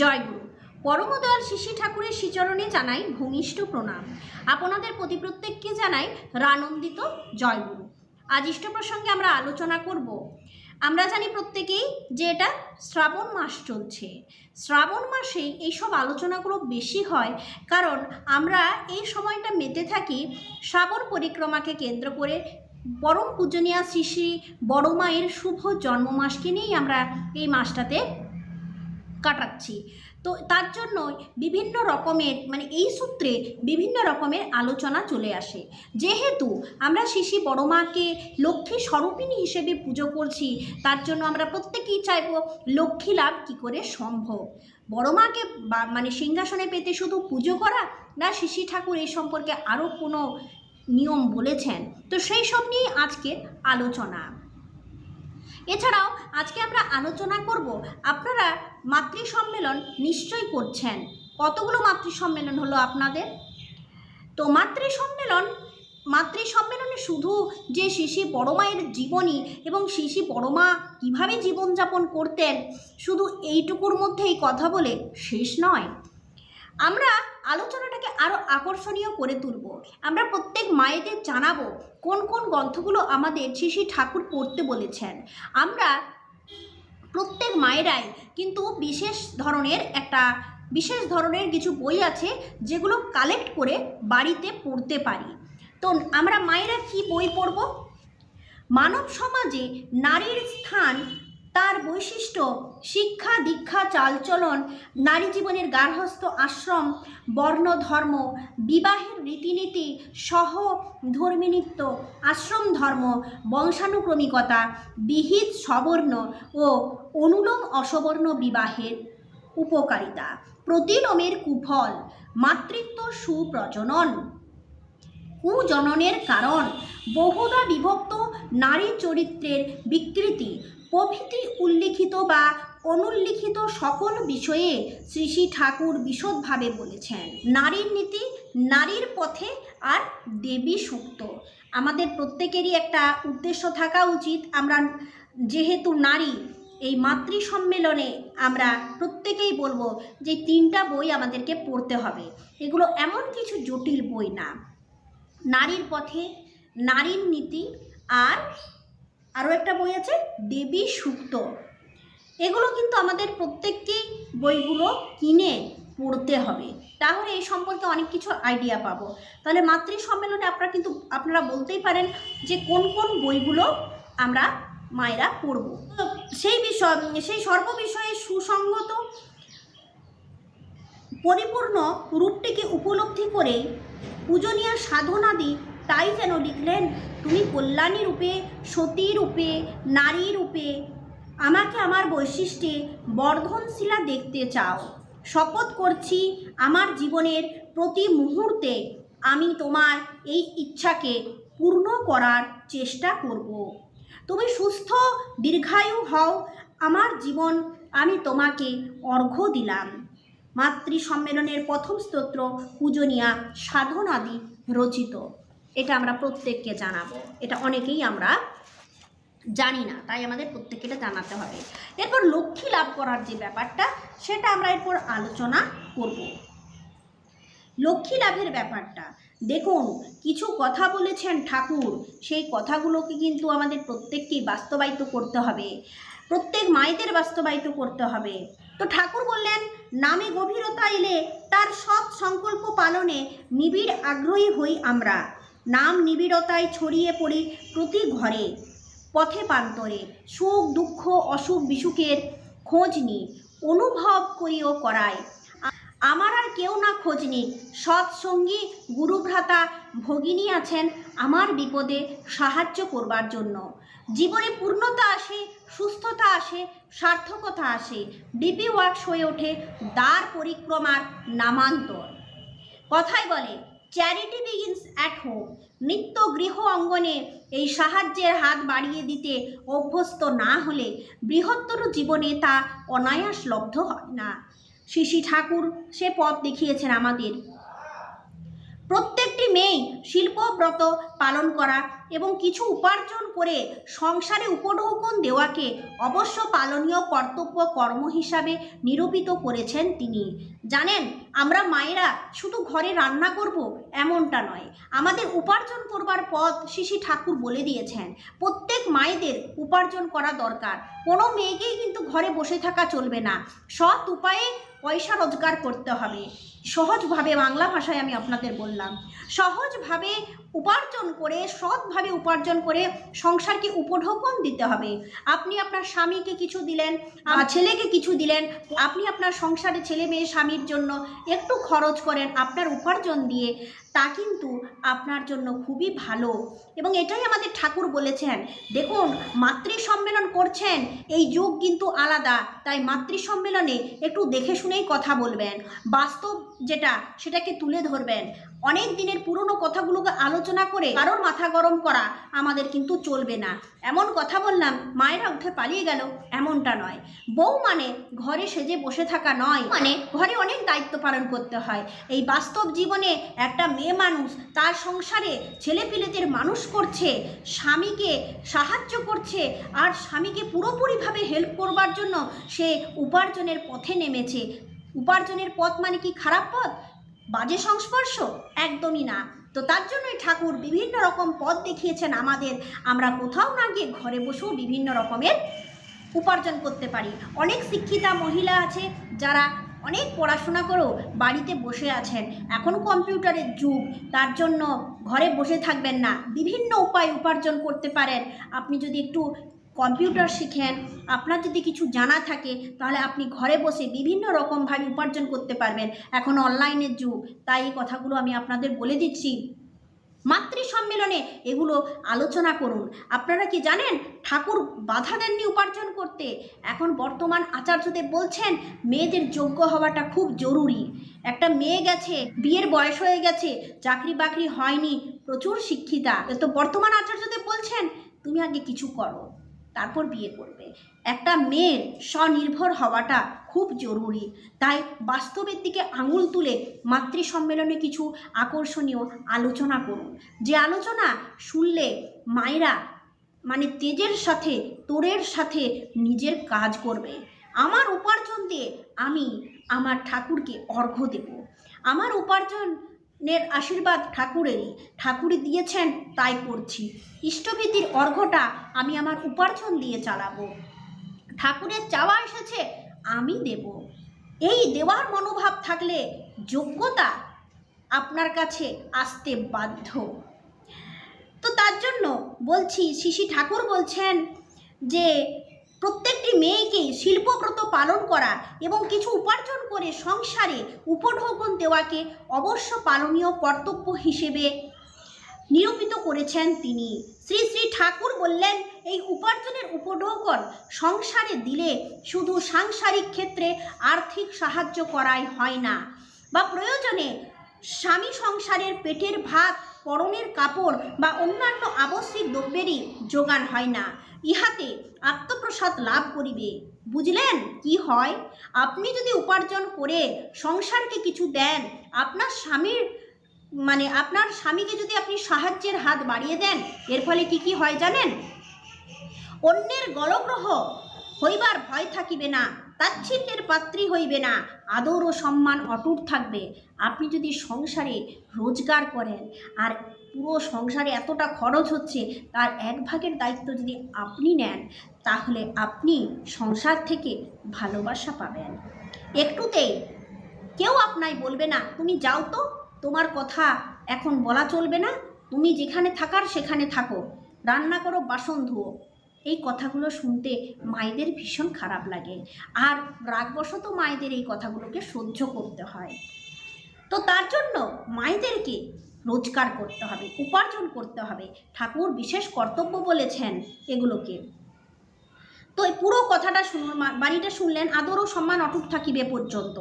জয়গুরু। পরমদয়াল শিশি ঠাকুরের শ্রীচরণে জানাই ভূমিষ্ঠ প্রণাম। আপনাদের প্রতি প্রত্যেককে জানাই রানন্দিত জয়গুরু। আজ ইষ্ট প্রসঙ্গে আমরা আলোচনা করব। আমরা জানি প্রত্যেকেই যে এটা শ্রাবণ মাস চলছে। শ্রাবণ মাসে এইসব আলোচনাগুলো বেশি হয় কারণ আমরা এই সময়টা মেতে থাকি শ্রাবণ পরিক্রমাকে কেন্দ্র করে। পরম পূজনীয়া শ্রী শ্রী বড় মায়ের শুভ জন্মমাসকে নিয়েই আমরা এই মাসটাতে কাটাচ্ছি। তো তার জন্য বিভিন্ন রকমের মানে এই সূত্রে বিভিন্ন রকমের আলোচনা চলে আসে। যেহেতু আমরা শিশি বড় মাকে লক্ষ্মী স্বরূপিণী হিসেবে পুজো করছি, তার জন্য আমরা প্রত্যেকেই চাইব লক্ষ্মী লাভ কী করে সম্ভব? বড় মাকে মানে সিংহাসনে পেতে শুধু পুজো করা না শিশি ঠাকুর এই সম্পর্কে আরও কোনো নিয়ম বলেছেন? তো সেই সব নিয়েই আজকের আলোচনা। এছাড়াও আজকে আমরা আলোচনা করব, আপনারা মাতৃ সম্মেলন নিশ্চয়ই করছেন। কতগুলো মাতৃ সম্মেলন হলো আপনাদের? তো মাতৃ সম্মেলন মাতৃ সম্মেলনে শুধু যে শিশি বড় মায়ের জীবনী এবং শিশি বড় মা কীভাবে জীবনযাপন করতেন, শুধু এইটুকুর মধ্যেই কথা বলে শেষ নয়। আমরা আলোচনাটাকে আরও আকর্ষণীয় করে তুলব। আমরা প্রত্যেক মায়েদের জানাব কোন কোন গ্রন্থগুলো আমাদের শিশি ঠাকুর পড়তে বলেছেন। আমরা প্রত্যেক মায়েরাই কিন্তু বিশেষ ধরনের একটা, বিশেষ ধরনের কিছু বই আছে যেগুলো কালেক্ট করে বাড়িতে পড়তে পারি। তো আমরা মায়েরা কি বই পড়ব? মানব সমাজে নারীর স্থান তার বৈশিষ্ট্য, শিক্ষা, দীক্ষা, চালচলন, নারী জীবনের গার্হস্থ আশ্রম, বর্ণ ধর্ম, বিবাহের রীতিনীতি সহ ধর্মিনিত্ব আশ্রম ধর্ম, বংশানুক্রমিকতা, বিহিত সবর্ণ ও অনুলোম অসবর্ণ বিবাহের উপকারিতা। প্রতিলোমের কুফল, মাতৃত্ব সুপ্রজনন। কুজননের কারণ, বহুদা বিভক্ত নারী চরিত্রের বিকৃতি প্রভৃতি উল্লিখিত বা অনুল্লিখিত সকল বিষয়ে শ্রী শ্রী ঠাকুর বিশদভাবে বলেছেন। নারীর নীতি, নারীর পথে আর দেবী সুক্ত আমাদের প্রত্যেকেরই একটা উদ্দেশ্য থাকা উচিত। আমরা যেহেতু নারী, এই মাতৃ সম্মেলনে আমরা প্রত্যেকেই বলব যে তিনটা বই আমাদেরকে পড়তে হবে। এগুলো এমন কিছু জটিল বই না। নারীর পথে, নারীর নীতি আর আরও একটা বই আছে, দেবী সুক্ত এগুলো কিন্তু আমাদের প্রত্যেককেই বইগুলো কিনে পড়তে হবে। তাহলে এই সম্পর্কে অনেক কিছু আইডিয়া পাবো। তাহলে মাতৃ সম্মেলনে আপনারা কিন্তু, আপনারা বলতেই পারেন যে কোন কোন বইগুলো আমরা মায়েরা পড়ব। সেই বিষয়, সেই সর্ব বিষয়ে সুসংগত, পরিপূর্ণ রূপটিকে উপলব্ধি করে পূজনীয় সাধনাদি তাই যেন লিখলেন, তুমি কল্যাণী রূপে, সতী রূপে, নারী রূপে আমাকে আমার বৈশিষ্ট্যে বর্ধনশীলা দেখতে চাও। শপথ করছি আমার জীবনের প্রতি মুহূর্তে আমি তোমার এই ইচ্ছাকে পূর্ণ করার চেষ্টা করব। তুমি সুস্থ, দীর্ঘায়ু হও, আমার জীবন আমি তোমাকে অর্ঘ্য দিলাম। মাতৃ সম্মেলনের প্রথম স্তোত্র পূজনীয়া সাধনাদি রচিত। এটা আমরা প্রত্যেককে জানাব। এটা অনেকেই আমরা জানি না, তাই আমাদের প্রত্যেককে এটা জানাতে হবে। এরপর লক্ষ্মী লাভ করার যে ব্যাপারটা, সেটা আমরা এরপর আলোচনা করব। লক্ষ্মী লাভের ব্যাপারটা, দেখুন, কিছু কথা বলেছেন ঠাকুর, সেই কথাগুলোকে কিন্তু আমাদের প্রত্যেককেই বাস্তবায়িত করতে হবে। প্রত্যেক মায়েদের বাস্তবায়িত করতে হবে। তো ঠাকুর বললেন, নামে গভীরতা এলে তার সৎ সংকল্প পালনে নিবিড় আগ্রহী হই আমরা। নাম নিবিড়তায় ছড়িয়ে পড়ে প্রতি ঘরে। পথে প্রান্তরে সুখ, দুঃখ, অসুখ, বিসুখের খোঁজ নি, অনুভব করিও করায়। আমার আর কেউ না খোঁজ নিক সৎসঙ্গী গুরুভ্রাতা, ভগিনী আছেন আমার বিপদে সাহায্য করবার জন্য। জীবনে পূর্ণতা আসে, সুস্থতা আসে, সার্থকতা আসে, ডিপি ওয়ার্কস হয়ে ওঠে, দ্বার পরিক্রমার নামান্তর। কথাই বলে চ্যারিটি বিগিনস অ্যাট হোম নিত্য গৃহ অঙ্গনে এই সাহায্যের হাত বাড়িয়ে দিতে অভ্যস্ত না হলে বৃহত্তর জীবনে তা অনায়াস লব্ধ হয় না। শিশি ঠাকুর সে পথ দেখিয়েছেন আমাদের। প্রত্যেকটি মেয়ে শিল্পব্রত পালন করা এবং কিছু উপার্জন করে সংসারে উপঢৌকন দেওয়াকে অবশ্য পালনীয় কর্তব্য কর্ম হিসাবে নিরূপিত করেছেন তিনি। জানেন, আমরা মায়েরা শুধু ঘরে রান্না করব এমনটা নয়, আমাদের উপার্জন করবার পথ শিশি ঠাকুর বলে দিয়েছেন। প্রত্যেক মায়েদের উপার্জন করা দরকার। কোনো মেয়েকেই কিন্তু ঘরে বসে থাকা চলবে না। সৎ উপায়ে পয়সা রোজগার করতে হবে। সহজভাবে বাংলা ভাষায় আমি আপনাদের বললাম। সহজভাবে উপার্জন করে সৎভাবে উপার্জন করে সংসারকে উপঢৌকন দিতে হবে। আপনি আপনার স্বামীকে কিছু দিলেন বা ছেলেকে কিছু দিলেন আপনি আপনার সংসারে ছেলে মেয়ে স্বামীর জন্য একটু খরচ করেন আপনার উপার্জন দিয়ে তা কিন্তু আপনার জন্য খুবই ভালো। এবং এটাই আমাদের ঠাকুর বলেছেন, দেখুন মাতৃ সম্মেলন করছেন, এই যুগ কিন্তু আলাদা। তাই মাতৃ সম্মেলনে একটু দেখে শুনেই কথা বলবেন। বাস্তব যেটা, সেটাকে তুলে ধরবেন। অনেক দিনের পুরনো কথাগুলোকে আলোচনা করে কারোর মাথা গরম করা আমাদের কিন্তু চলবে না। এমন কথা বললাম, মায়েরা উঠে পালিয়ে গেল। এমনটা নয়। বউ মানে ঘরে সেজে বসে থাকা নয়। মানে ঘরে অনেক দায়িত্ব পালন করতে হয়। এই বাস্তব জীবনে একটা মেয়ে মানুষ, তার সংসারে ছেলেপিলেদের মানুষ করছে, স্বামীকে সাহায্য করছে, আর স্বামীকে পুরোপুরিভাবে হেল্প করবার জন্য সে উপার্জনের পথে নেমেছে। উপার্জনের পথ মানে কি খারাপ পথ? বাজে সংস্পর্শ? একদমই না। তো তার জন্যই ঠাকুর বিভিন্ন রকম পথ দেখিয়েছেন আমাদের। আমরা কোথাও না গিয়ে ঘরে বসেও বিভিন্ন রকমের উপার্জন করতে পারি। অনেক শিক্ষিতা মহিলা আছে যারা অনেক পড়াশোনা করেও বাড়িতে বসে আছেন। এখন কম্পিউটারের যুগ, তার জন্য ঘরে বসে থাকবেন না। বিভিন্ন উপায় উপার্জন করতে পারেন। আপনি যদি একটু কম্পিউটার শিখেন, আপনার যদি কিছু জানা থাকে, তাহলে আপনি ঘরে বসে বিভিন্ন রকমভাবে উপার্জন করতে পারবেন। এখন অনলাইনের যুগ, তাই এই কথাগুলো আমি আপনাদের বলে দিচ্ছি। মাতৃ সম্মেলনে এগুলো আলোচনা করুন। আপনারা কি জানেন, ঠাকুর বাধা দেননি উপার্জন করতে? এখন বর্তমান আচার্যদেব বলছেন, মেয়েদের যোগ্য হওয়াটা খুব জরুরি। একটা মেয়ে গেছে, বিয়ের বয়স হয়ে গেছে চাকরি বাকরি হয়নি, প্রচুর শিক্ষিতা। তো বর্তমান আচার্যদেব বলছেন, তুমি আগে কিছু করো, তারপর বিয়ে করবে। একটা মেয়ের স্বনির্ভর হওয়াটা খুব জরুরি। তাই বাস্তবের দিকে আঙুল তুলে মাতৃ সম্মেলনে কিছু আকর্ষণীয় আলোচনা করুন। যে আলোচনা শুনলে মায়েরা মানে তেজের সাথে, তোরের সাথে নিজের কাজ করবে। আমার উপার্জন দিয়ে আমি আমার ঠাকুরকে অর্ঘ্য দেব। আমার উপার্জনের আশীর্বাদ ঠাকুরেরই। ঠাকুরই দিয়েছেন, তাই করছি। ইষ্টভীতির অর্ঘ্যটা আমি আমার উপার্জন দিয়ে চালাবো। ঠাকুরের চাওয়া এসেছে আমি দেব। এই দেওয়ার মনোভাব থাকলে যোগ্যতা আপনার কাছে আসতে বাধ্য। তো তার জন্য বলছি, শিশি ঠাকুর বলছেন যে, প্রত্যেকটি মেয়েকেই শিল্পব্রত পালন করা এবং কিছু উপার্জন করে সংসারে উপঢৌকন দেওয়াকে অবশ্য পালনীয় কর্তব্য হিসেবে নিরূপিত করেছেন তিনি। শ্রী শ্রী ঠাকুর বললেন, এই উপার্জনের উপঢৌকন সংসারে দিলে শুধু সাংসারিক ক্ষেত্রে আর্থিক সাহায্য করাই হয় না। বা প্রয়োজনে স্বামী সংসারের পেটের ভাত, পরনের কাপড় বা অন্যান্য আবশ্যিক দ্রব্যেরই যোগান হয় না। ইহাতে আত্মপ্রসাদ লাভ করিবে। বুঝলেন কি হয়? আপনি যদি উপার্জন করে সংসারকে কিছু দেন, আপনার স্বামীর মানে আপনার স্বামীকে যদি আপনি সাহায্যের হাত বাড়িয়ে দেন, এর ফলে কি কি হয় জানেন? অন্যের গলগ্রহ হইবার ভয় থাকিবে না, তাচ্ছিল্যের পাত্রী হইবে না, আদর ও সম্মান অটুট থাকবে। আপনি যদি সংসারে রোজগার করেন, আর পুরো সংসারে এতটা খরচ হচ্ছে, তার এক ভাগের দায়িত্ব যদি আপনি নেন, তাহলে আপনি সংসার থেকে ভালোবাসা পাবেন। একটুতেই কেউ আপনায় বলবে না, তুমি যাও তো। তোমার কথা এখন বলা চলবে না। তুমি যেখানে থাকার সেখানে থাকো। রান্না করো, বাসন ধুও। এই কথাগুলো শুনতে মায়েদের ভীষণ খারাপ লাগে। আর রাগবশত মায়েদের এই কথাগুলোকে সহ্য করতে হয়। তো তার জন্য মায়েদেরকে রোজগার করতে হবে, উপার্জন করতে হবে। ঠাকুর বিশেষ কর্তব্য বলেছেন এগুলোকে। তো এই পুরো কথাটা শুনুন বাণীটা শুনলেন আদর ও সম্মান অটুট থাকিবে পর্যন্ত।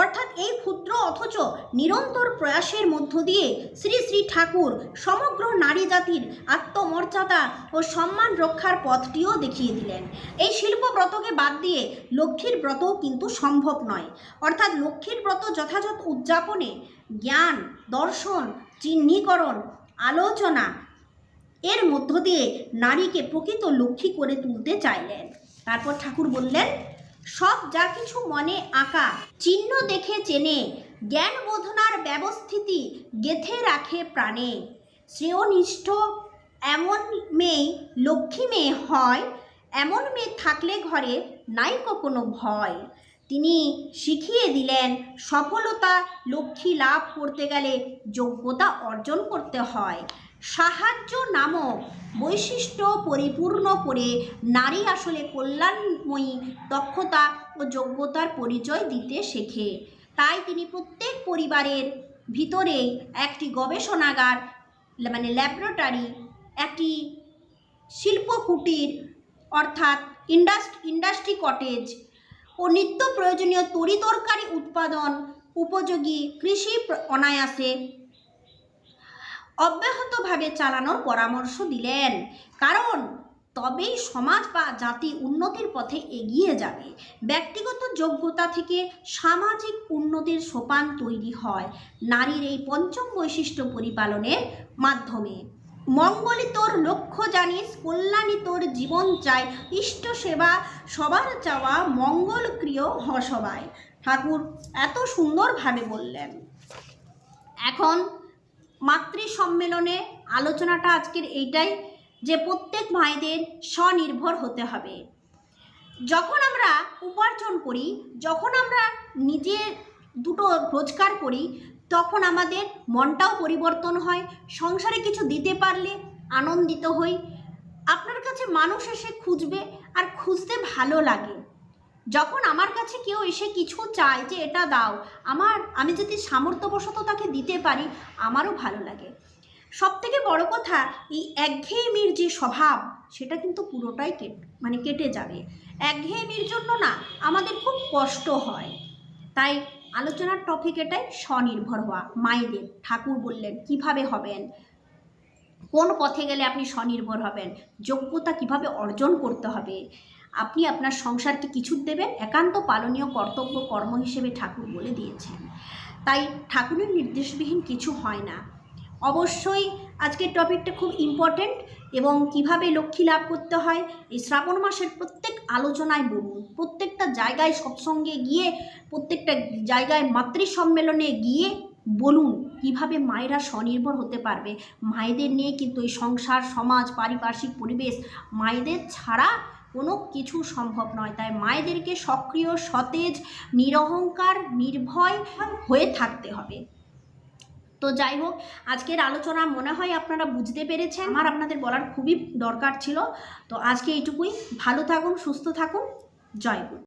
অর্থাৎ এই ক্ষুদ্র অথচ নিরন্তর প্রয়াসের মধ্য দিয়ে শ্রী শ্রী ঠাকুর সমগ্র নারী জাতির আত্মমর্যাদা ও সম্মান রক্ষার পথটিও দেখিয়ে দিলেন। এই শিল্প ব্রতকে বাদ দিয়ে লক্ষ্মীর ব্রতও কিন্তু সম্ভব নয়। অর্থাৎ লক্ষ্মীর ব্রত যথাযথ উদযাপনে জ্ঞান, দর্শন, চিহ্নীকরণ, আলোচনা এর মধ্য দিয়ে নারীকে প্রকৃত লক্ষ্মী করে তুলতে চাইলেন। তারপর ঠাকুর বললেন, সব যা কিছু মনে আঁকা, চিহ্ন দেখে চেনে, জ্ঞান বোধনার ব্যবস্থিতি গেথে রাখে প্রাণে। শ্রেয়নিষ্ঠ এমন মেয়ে লক্ষ্মী মেয়ে হয়, এমন মেয়ে থাকলে ঘরে নাই কোনো ভয়। তিনি শিখিয়ে দিলেন, সফলতা লক্ষ্মী লাভ করতে গেলে যোগ্যতা অর্জন করতে হয়। সাহায্য নামক বৈশিষ্ট্য পরিপূর্ণ করে নারী আসলে কল্যাণময়ী দক্ষতা ও যোগ্যতার পরিচয় দিতে শেখে। তাই তিনি প্রত্যেক পরিবারের ভিতরে একটি গবেষণাগার মানে ল্যাবরেটরি, একটি শিল্প কুটির অর্থাৎ ইন্ডাস্ট, ইন্ডাস্ট্রি কটেজ ও নিত্য প্রয়োজনীয় তরিতরকারি উৎপাদন উপযোগী কৃষি অনায়াসে অব্যাহতভাবে চালানোর পরামর্শ দিলেন। কারণ, তবেই সমাজ বা জাতি উন্নতির পথে এগিয়ে যাবে। ব্যক্তিগত যোগ্যতা থেকে সামাজিক উন্নতির সোপান তৈরি হয় নারীর এই পঞ্চম বৈশিষ্ট্য পরিপালনের মাধ্যমে। মঙ্গলই তোর লক্ষ্য জানিস কল্যাণী তোর জীবন চাই, ইষ্ট সেবা, সবার চাওয়া মঙ্গল ক্রিয় হ সবাই। ঠাকুর এত সুন্দরভাবে বললেন। এখন মাতৃ সম্মেলনে আলোচনাটা আজকের এইটাই যে প্রত্যেক ভাইদের স্বনির্ভর হতে হবে। যখন আমরা উপার্জন করি, যখন আমরা নিজে দুটো রোজগার করি, তখন আমাদের মনটাও পরিবর্তন হয়, সংসারে কিছু দিতে পারলে আনন্দিত হই। আপনার কাছে মানুষ এসে খুঁজবে আর খুঁজতে ভালো লাগে। যখন আমার কাছে কেউ এসে কিছু চায় যে এটা দাও, আমার, আমি যদি সামর্থ্যবশত তাকে দিতে পারি, আমারও ভালো লাগে। সব থেকে বড় কথা, এই একঘেয়েমির যে স্বভাব, সেটা কিন্তু পুরোটাই কেট মানে কেটে যাবে। একঘেয়েমির জন্য না, আমাদের খুব কষ্ট হয়। তাই আলোচনার টপিক এটাই স্বনির্ভর হওয়া। মায়েদের, ঠাকুর বললেন, কীভাবে হবেন? কোন পথে গেলে আপনি স্বনির্ভর হবেন? যোগ্যতা কীভাবে অর্জন করতে হবে? আপনি আপনার সংসারকে কিছু দেবেন, একান্ত পালনীয় কর্তব্য কর্ম হিসেবে ঠাকুর বলে দিয়েছেন। তাই ঠাকুরের নির্দেশবিহীন কিছু হয় না। অবশ্যই আজকের টপিকটা খুব ইম্পর্ট্যান্ট এবং কীভাবে লক্ষ্মী লাভ করতে হয়, এই শ্রাবণ মাসের প্রত্যেক আলোচনায় বলুন। প্রত্যেকটা জায়গায় সৎসঙ্গে গিয়ে, প্রত্যেকটা জায়গায় মাতৃ সম্মেলনে গিয়ে বলুন কীভাবে মায়েরা স্বনির্ভর হতে পারবে। মায়েদের নিয়ে কিন্তু এই সংসার, সমাজ, পারিপার্শ্বিক পরিবেশ মায়েদের ছাড়া কোনো কিছু সম্ভব নয়। তাই মায়েদেরকে সক্রিয়, সতেজ, নিরহংকার, নির্ভয় হয়ে থাকতে হবে। তো যাই হোক, আজকের আলোচনা মনে হয় আপনারা বুঝতে পেরেছেন। আমার আপনাদের বলার খুবই দরকার ছিল। তো আজকে এইটুকুই। ভালো থাকুন, সুস্থ থাকুন। জয় গুরু।